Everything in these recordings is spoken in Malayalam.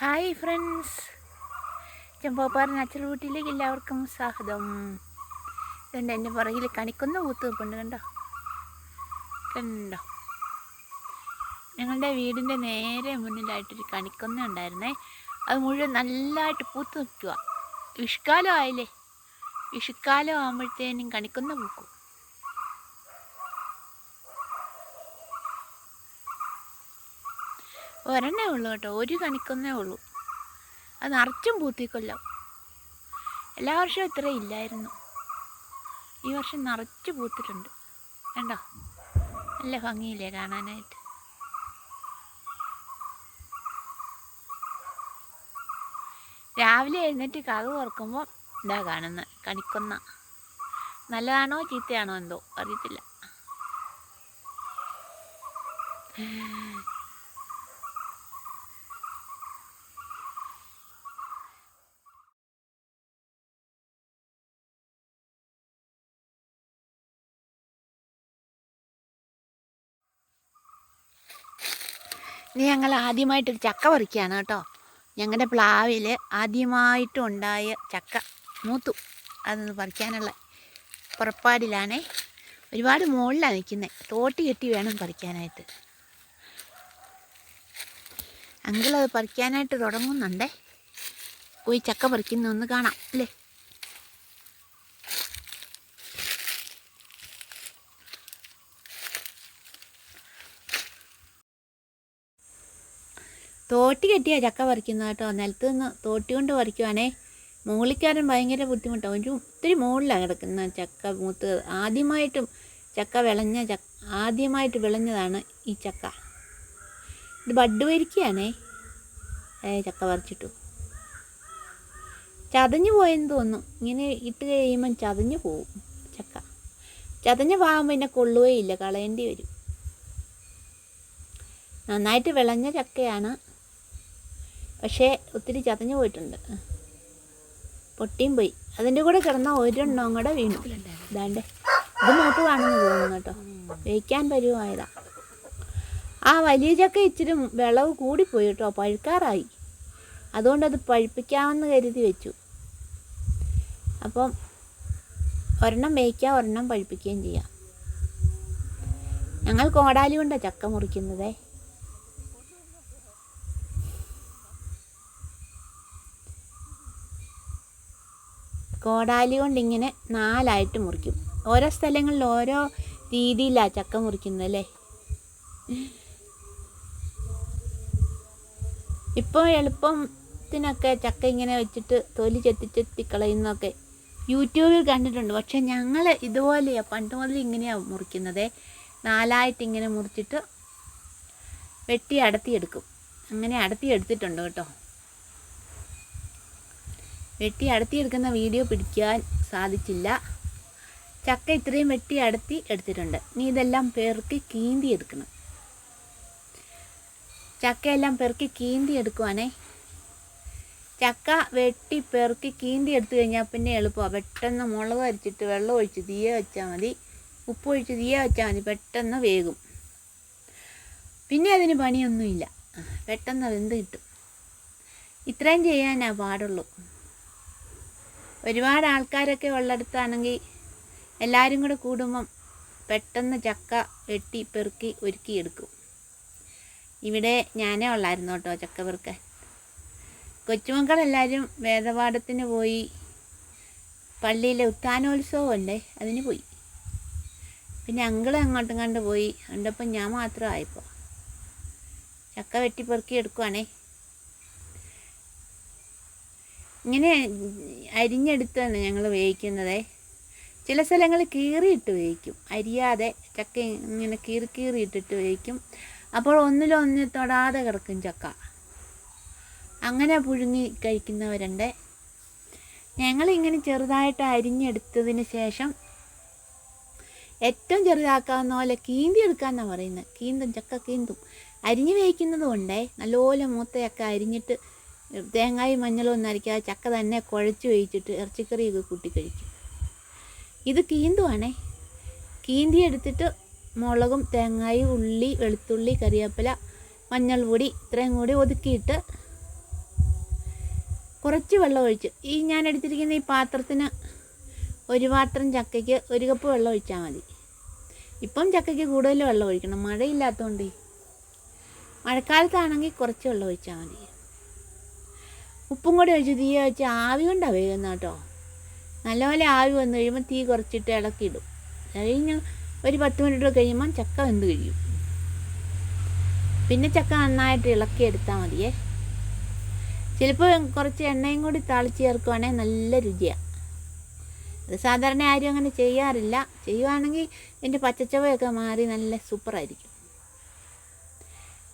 ഹായ് ഫ്രണ്ട്സ് ചെമ്പോപ്പാറ നാച്ചുറൽ വീട്ടിലേക്ക് എല്ലാവർക്കും സ്വാഗതം. ഇതുണ്ട് എന്റെ പുറകിൽ കണിക്കൊന്ന കൂത്ത് നിൽപ്പുണ്ട് കണ്ടോ? കണ്ടോ? ഞങ്ങളുടെ വീടിന്റെ നേരെ മുന്നിലായിട്ടൊരു കണിക്കൊന്ന ഉണ്ടായിരുന്നേ. അത് മുഴുവൻ നല്ലതായിട്ട് പൂത്ത് നിൽക്കുക വിഷുക്കാലം ആയില്ലേ? വിഷുക്കാലം ആകുമ്പോഴത്തേനും കണിക്കൊന്ന പൂക്കും. ഒരെണ്ണേ ഉള്ളൂ കേട്ടോ. ഒരു കണിക്കൊന്നേ ഉള്ളൂ. അത് നിറച്ചും പൂത്തിക്കൊല്ലം. എല്ലാ വർഷവും ഇത്ര ഇല്ലായിരുന്നു. ഈ വർഷം നിറച്ച് പൂത്തിട്ടുണ്ട്. കണ്ടോ? നല്ല ഭംഗിയില്ലേ കാണാനായിട്ട്. രാവിലെ എഴുന്നേറ്റ് കഥ തുറക്കുമ്പോൾ ഇതാ കാണുന്നത് കണിക്കൊന്ന. നല്ലതാണോ ചീത്തയാണോ എന്തോ അറിയത്തില്ല. ഇനി ഞങ്ങൾ ആദ്യമായിട്ടൊരു ചക്ക പറിക്കുകയാണ് കേട്ടോ. ഞങ്ങളുടെ പ്ലാവിൽ ആദ്യമായിട്ട് ഉണ്ടായ ചക്ക മൂത്തു. അതൊന്ന് പറിക്കാനുള്ള പുറപ്പാടിലാണേ. ഒരുപാട് മുകളിലാണ് നിൽക്കുന്നത് തോട്ടി കെട്ടി വേണം പറിക്കാനായിട്ട്. അങ്കിളത് പറിക്കാനായിട്ട് തുടങ്ങുന്നുണ്ടേ. പോയി ചക്ക പറിക്കുന്ന ഒന്ന് കാണാം അല്ലേ? തോട്ടി കെട്ടിയാ ചക്ക പറിക്കുന്നത് കേട്ടോ. നിലത്ത് നിന്ന് തോട്ടി കൊണ്ട് പറിക്കുവാണേ. മുകളിക്കാരൻ ഭയങ്കര ബുദ്ധിമുട്ടാണ് ഒരു ഒത്തിരി മുകളിലാണ് കിടക്കുന്ന ചക്ക മൂത്ത്. ആദ്യമായിട്ടും ചക്ക വിളഞ്ഞ ചക്ക ആദ്യമായിട്ട് വിളഞ്ഞതാണ് ഈ ചക്ക. ഇത് ബഡ് വരിക്കുകയാണേ ചക്ക പറിച്ചിട്ടു. ചതഞ്ഞു പോയെന്ന് തോന്നും ഇങ്ങനെ ഇട്ട് കഴിയുമ്പം ചതഞ്ഞു പോവും ചക്ക. ചതഞ്ഞ ഭാഗം പിന്നെ കൊള്ളുകയില്ല കളയേണ്ടി വരും. നന്നായിട്ട് വിളഞ്ഞ ചക്കയാണ്. പക്ഷേ ഒത്തിരി ചതഞ്ഞു പോയിട്ടുണ്ട്. പൊട്ടിയും പോയി. അതിന്റെ കൂടെ കിടന്ന ഒരെണ്ണം കൂടെ വീണു. ഇതാണ്ട് ഇത് കാണുന്നു തോന്നുന്നു കേട്ടോ. വേവിക്കാൻ പരുവായതാ. ആ വലിയ ചക്ക ഇച്ചിരി വിളവ് കൂടിപ്പോയി കേട്ടോ. പഴുക്കാറായി. അതുകൊണ്ട് അത് പഴുപ്പിക്കാമെന്ന് കരുതി വെച്ചു. അപ്പം ഒരെണ്ണം വേവിക്കാം ഒരെണ്ണം പഴുപ്പിക്കുകയും ചെയ്യാം. ഞങ്ങൾ കോടാലി കൊണ്ടാണ് ചക്ക മുറിക്കുന്നതേ. കോടാലി കൊണ്ട് ഇങ്ങനെ നാലായിട്ട് മുറിക്കും. ഓരോ സ്ഥലങ്ങളിൽ ഓരോ രീതിയിലാണ് ചക്ക മുറിക്കുന്നത് അല്ലേ? ഇപ്പോൾ എളുപ്പത്തിനൊക്കെ ചക്ക ഇങ്ങനെ വെച്ചിട്ട് തൊലി ചെത്തിച്ചെത്തി കളയുന്നൊക്കെ യൂട്യൂബിൽ കണ്ടിട്ടുണ്ട്. പക്ഷെ ഞങ്ങൾ ഇതുപോലെയാണ് പണ്ട് മുതൽ ഇങ്ങനെയാണ് മുറിക്കുന്നത്. നാലായിട്ട് ഇങ്ങനെ മുറിച്ചിട്ട് വെട്ടി അടത്തിയെടുക്കും. അങ്ങനെ അടത്തിയെടുത്തിട്ടുണ്ട് കേട്ടോ. വെട്ടി അടത്തിയെടുക്കുന്ന വീഡിയോ പിടിക്കാൻ സാധിച്ചില്ല. ചക്ക ഇത്രയും വെട്ടി അടുത്തി എടുത്തിട്ടുണ്ട്. ഇനി ഇതെല്ലാം പെറുക്കി കീന്തി എടുക്കണം ചക്കയെല്ലാം പെറുക്കി കീന്തി എടുക്കുവാണേ ചക്ക വെട്ടി പെറുക്കി കീന്തി എടുത്തു കഴിഞ്ഞാൽ പിന്നെ എളുപ്പമാണ് പെട്ടെന്ന് മുളക് അരിച്ചിട്ട് വെള്ളം ഒഴിച്ച് തീയ വെച്ചാൽ മതി. ഉപ്പ് ഒഴിച്ച് തീയ വെച്ചാൽ മതി. പെട്ടെന്ന് വേകും. പിന്നെ അതിന് പണിയൊന്നുമില്ല. പെട്ടെന്ന് വെന്ത് കിട്ടും. ഇത്രയും ചെയ്യാനാ പാടുള്ളൂ. ഒരുപാട് ആൾക്കാരൊക്കെ ഉള്ളിടത്താണെങ്കിൽ എല്ലാവരും കൂടെ കൂടുമ്പം പെട്ടെന്ന് ചക്ക വെട്ടി പെറുക്കി ഒരുക്കിയെടുക്കും. ഇവിടെ ഞാനേ ഉള്ളായിരുന്നു കേട്ടോ ചക്ക പെറുക്കാൻ. കൊച്ചുമക്കളെല്ലാവരും വേദപാഠത്തിന് പോയി. പള്ളിയിലെ ഉത്ഥാനോത്സവം ഉണ്ടേ അതിന് പോയി. പിന്നെ അങ്കിൾ അങ്ങോട്ടും കണ്ട് പോയി. കണ്ടപ്പോൾ ഞാൻ മാത്രമായിപ്പോൾ ചക്ക വെട്ടി പെറുക്കി എടുക്കുവാണേ. ഇങ്ങനെ അരിഞ്ഞെടുത്താണ് ഞങ്ങൾ വേവിക്കുന്നത്. ചില സ്ഥലങ്ങളിൽ കീറിയിട്ട് വേവിക്കും. അരിയാതെ ചക്ക ഇങ്ങനെ കീറി കീറി ഇട്ടിട്ട് വേവിക്കും. അപ്പോൾ ഒന്നിലൊന്ന് തൊടാതെ കിടക്കും ചക്ക. അങ്ങനെ പുഴുങ്ങി കഴിക്കുന്നവരുണ്ട്. ഞങ്ങളിങ്ങനെ ചെറുതായിട്ട് അരിഞ്ഞെടുത്തതിന് ശേഷം ഏറ്റവും ചെറുതാക്കാവുന്ന പോലെ കീന്തി പറയുന്നത്. കീന്തും ചക്ക കീന്തും. അരിഞ്ഞ് വേവിക്കുന്നതും ഉണ്ടേ. നല്ലപോലെ മൂത്തയൊക്കെ അരിഞ്ഞിട്ട് തേങ്ങായും മഞ്ഞളും ഒന്നും ചക്ക തന്നെ കുഴച്ച് വേവിച്ചിട്ട് ഇറച്ചിക്കറിയൊക്കെ കൂട്ടി കഴിക്കും. ഇത് കീന്തുവാണേ. കീന്തി എടുത്തിട്ട് മുളകും തേങ്ങായും ഉള്ളി വെളുത്തുള്ളി കറിവേപ്പില മഞ്ഞൾ പൊടി ഇത്രയും കൂടി ഒതുക്കിയിട്ട് കുറച്ച് വെള്ളം ഒഴിച്ച് ഈ ഞാൻ എടുത്തിരിക്കുന്ന ഈ പാത്രത്തിന് ഒരു പാത്രം ചക്കയ്ക്ക് ഒരു കപ്പ് വെള്ളം ഒഴിച്ചാൽ മതി. ഇപ്പം ചക്കയ്ക്ക് കൂടുതൽ വെള്ളം ഒഴിക്കണം. മഴയില്ലാത്തതുകൊണ്ട് മഴക്കാലത്താണെങ്കിൽ കുറച്ച് വെള്ളം ഒഴിച്ചാൽ മതി. ഉപ്പും കൂടി ഒഴിച്ച് തീ വെച്ച് ആവി കൊണ്ടാണ് വേഗം കേട്ടോ. നല്ലപോലെ ആവി വന്നു കഴിയുമ്പോൾ തീ കുറച്ചിട്ട് ഇളക്കിയിടും കഴിഞ്ഞ് ഒരു പത്ത് മിനിറ്റ് കഴിയുമ്പം ചക്ക വെന്ത് കഴിയും. പിന്നെ ചക്ക നന്നായിട്ട് ഇളക്കി എടുത്താൽ മതിയേ. ചിലപ്പോൾ കുറച്ച് എണ്ണയും കൂടി താളിച്ച് ചേർക്കുവാണെങ്കിൽ നല്ല രുചിയാണ് അത് സാധാരണ ആരും അങ്ങനെ ചെയ്യാറില്ല. ചെയ്യുവാണെങ്കിൽ എന്റെ പച്ചച്ചവയൊക്കെ മാറി നല്ല സൂപ്പറായിരിക്കും.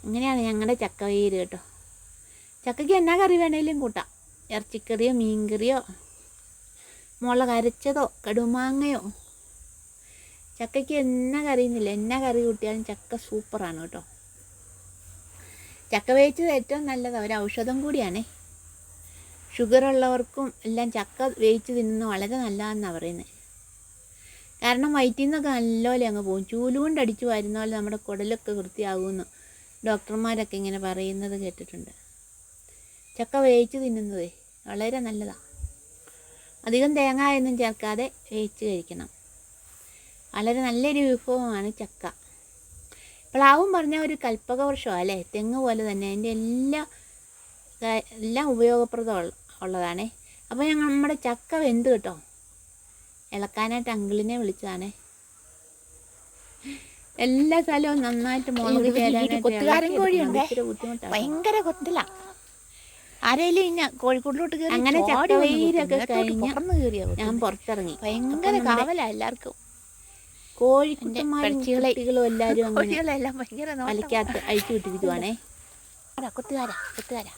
അങ്ങനെയാണ് ഞങ്ങളുടെ ചക്കവേര് കേട്ടോ. ചക്കയ്ക്ക് എന്നാ കറി വേണേലും കൂട്ടാം. ഇറച്ചിക്കറിയോ മീൻകറിയോ മുളക് അരച്ചതോ കടുമാങ്ങയോ. ചക്കയ്ക്ക് എന്നാ കറിയുന്നില്ല എന്നാ കറി കൂട്ടിയാലും ചക്ക സൂപ്പറാണ് കേട്ടോ. ചക്ക വേവിച്ചത് ഏറ്റവും നല്ലതാണ് ഒരു ഔഷധം കൂടിയാണേ. ഷുഗർ ഉള്ളവർക്കും എല്ലാം ചക്ക വേവിച്ച് തിന്നുന്നത് വളരെ നല്ലതാണെന്നാണ് പറയുന്നത് കാരണം വയറ്റിൽ നിന്നൊക്കെ നല്ലപോലെ അങ്ങ് പോകും. ചൂലുകൊണ്ട് അടിച്ചു വരുന്ന പോലെ നമ്മുടെ കുടലൊക്കെ വൃത്തിയാകുമെന്ന് ഡോക്ടർമാരൊക്കെ ഇങ്ങനെ പറയുന്നത് കേട്ടിട്ടുണ്ട്. ചക്ക വേവിച്ച് തിന്നുന്നത് വളരെ നല്ലതാണ് അധികം തേങ്ങയൊന്നും ചേർക്കാതെ വേവിച്ച് കഴിക്കണം. വളരെ നല്ലൊരു വിഭവമാണ് ചക്ക. പ്ലാവും പറഞ്ഞ ഒരു കൽപ്പക വൃക്ഷമാണ് അല്ലേ? തെങ്ങ് പോലെ തന്നെ അതിന്റെ എല്ലാ എല്ലാം ഉപയോഗപ്രദം ഉള്ള- ഉള്ളതാണേ. അപ്പോൾ ഞങ്ങൾ നമ്മുടെ ചക്ക വെന്ത് കേട്ടോ. ഇളക്കാനായിട്ട് അങ്കിളിനെ വിളിച്ചതാണേ. എല്ലാ സ്ഥലവും നന്നായിട്ട് മുളക് ചേരാനായിട്ട് ഭയങ്കര കൊത്തില. ആരേലും ഇന്ന കോഴിക്കോട്ടിലോട്ട് കയറി അങ്ങനെ ചാടി ചക്ക വന്ന് വെയിലൊക്കെ കഴിഞ്ഞ് പറന്ന് കയറിയാ ഞാൻ. പുറത്തിറങ്ങി ഭയങ്കര കാവല എല്ലാവർക്കും കോഴിക്കുട്ടികളും എല്ലാവരും കോഴികളെല്ലാം ഭയങ്കര നോട്ടം. വലയ്ക്കകത്ത് അഴിച്ചു വിട്ടിരിക്കുവാണേ കൊത്തുകാരാ കൊത്തുകാരാ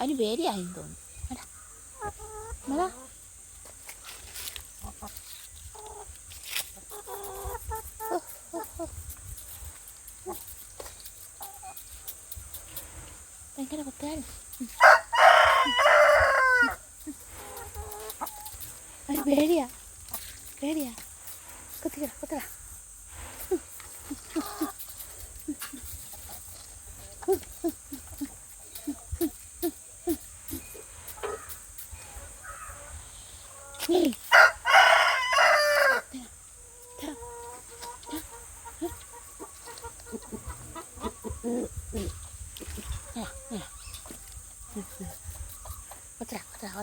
അതിന് കൊത്തുക. തോന്നുന്നു. ഭയങ്കര കൊത്തുകാരൻ അവന് പേടിയാ പേടിയാ കൊത്തുക കൊത്തുക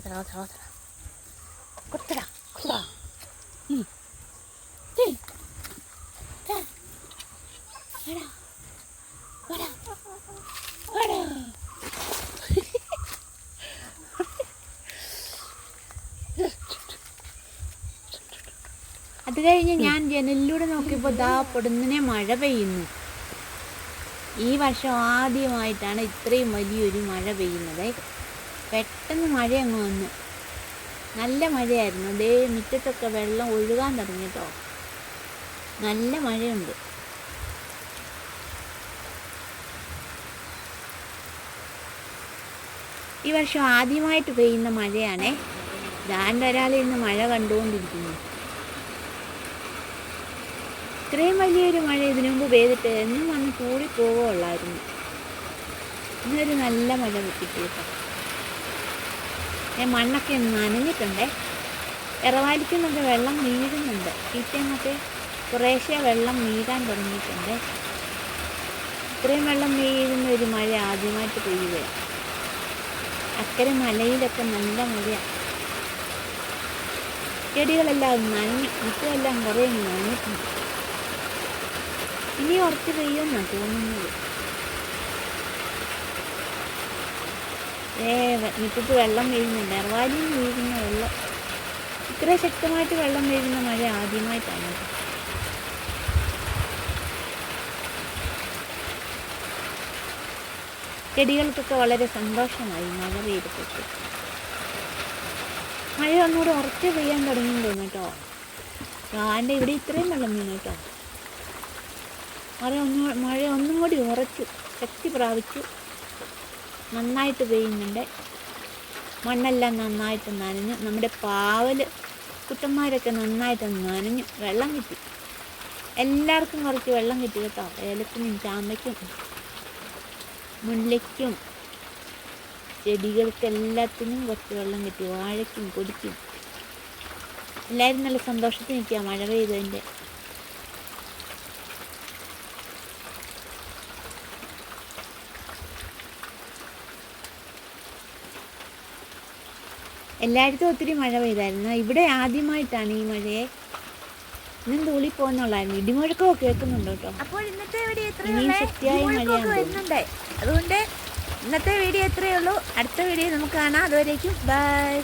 കൊത്തര കൊത്തര കൊത്തര Ahora. Ahora. Ahora. അത് കഴിഞ്ഞ് ഞാൻ ജനലിലൂടെ നോക്കിയപ്പോൾ ദാ പൊടുന്നനെ മഴ പെയ്യുന്നു. ഈ വർഷം ആദ്യമായിട്ടാണ് ഇത്രയും വലിയൊരു മഴ പെയ്യുന്നത്. പെട്ടെന്ന് മഴ അങ്ങ് വന്നു. നല്ല മഴയായിരുന്നു. ദേ മുറ്റത്തൊക്കെ വെള്ളം ഒഴുകാൻ തുടങ്ങി കേട്ടോ നല്ല മഴയുണ്ട്. ഈ വർഷം ആദ്യമായിട്ട് പെയ്യുന്ന മഴയാണേ. ഞാൻ ഒരാൾ ഇന്ന് മഴ കണ്ടുകൊണ്ടിരിക്കുന്നു. ഇത്രയും വലിയൊരു മഴ ഇതിനു മുമ്പ് പെയ്തിട്ട് എന്നും വന്ന് കൂടി പോവുകയുള്ളായിരുന്നു ഇന്നൊരു നല്ല മഴ കിട്ടിയിട്ട്. മണ്ണൊക്കെ നനഞ്ഞിട്ടുണ്ടേ. ഇറവാലിക്കുന്നൊക്കെ വെള്ളം നീരുന്നുണ്ട് പിറ്റേന്നൊക്കെ കുറേശ്ശെ വെള്ളം നീരാൻ തുടങ്ങിയിട്ടുണ്ട്. ഇത്രയും വെള്ളം നീരുന്ന ഒരു മഴ ആദ്യമായിട്ട് പെയ്യുകയാണ് അക്കരെ മലയിലൊക്കെ നല്ല മഴയാണ് ചെടികളെല്ലാം നനഞ്ഞു മുറ്റമെല്ലാം കുറേ നനഞ്ഞിട്ടുണ്ട്. ഇനി ഉറച്ച് പെയ്യുമെന്നാണ് തോന്നുന്നത്. ഏ മുറ്റത്ത് വെള്ളം വീഴുന്നുണ്ട് എറവാലിയിൽ നിന്ന് വീഴുന്ന വെള്ളം. ഇത്ര ശക്തമായിട്ട് വെള്ളം വീഴുന്ന മഴ ആദ്യമായിട്ടാണ്. ചെടികൾക്കൊക്കെ വളരെ സന്തോഷമായി മഴ പെയ്തപ്പോൾ മഴ ഒന്നുകൂടെ ഉറച്ച് പെയ്യാൻ തുടങ്ങി തോന്നുന്നു കേട്ടോ. ആന്റെ ഇവിടെ ഇത്രയും വെള്ളം വീണു കേട്ടോ. മഴ ഒന്നും മഴ ഒന്നും കൂടി ഉറച്ചു ശക്തി പ്രാപിച്ചു. നന്നായിട്ട് പെയ്യുന്നുണ്ട് മണ്ണെല്ലാം നന്നായിട്ട് നനഞ്ഞു നമ്മുടെ പാവൽ കുട്ടന്മാരൊക്കെ നന്നായിട്ട് നനഞ്ഞു വെള്ളം കിട്ടി. എല്ലാവർക്കും കുറച്ച് വെള്ളം കിട്ടി കേട്ടോ. ഏലത്തിനും ചാമ്പയ്ക്കും മുല്ലയ്ക്കും ചെടികൾക്ക് എല്ലാത്തിനും കുറച്ച് വെള്ളം കിട്ടി. വാഴയ്ക്കും കൊടിക്കും. എല്ലാവരും നല്ല സന്തോഷത്തിൽ നിൽക്കുക മഴ പെയ്തതിന്റെ എല്ലായിടത്തും ഒത്തിരി മഴ പെയ്തായിരുന്നു. ഇവിടെ ആദ്യമായിട്ടാണ് ഈ മഴയെ. ഇന്നും തൂളി പോകുന്നുള്ളായിരുന്നു ഇടിമുഴക്കമോ കേൾക്കുന്നുണ്ട് കേട്ടോ. അപ്പോൾ ഇന്നത്തെ വീഡിയോ എത്ര ഇനിയും. ശക്തിയായ മഴയാണ് അതുകൊണ്ട് ഇന്നത്തെ വീഡിയോ എത്രയേ ഉള്ളൂ. അടുത്ത വീഡിയോ നമുക്ക് കാണാം. അതുവരേക്കും. ബൈ.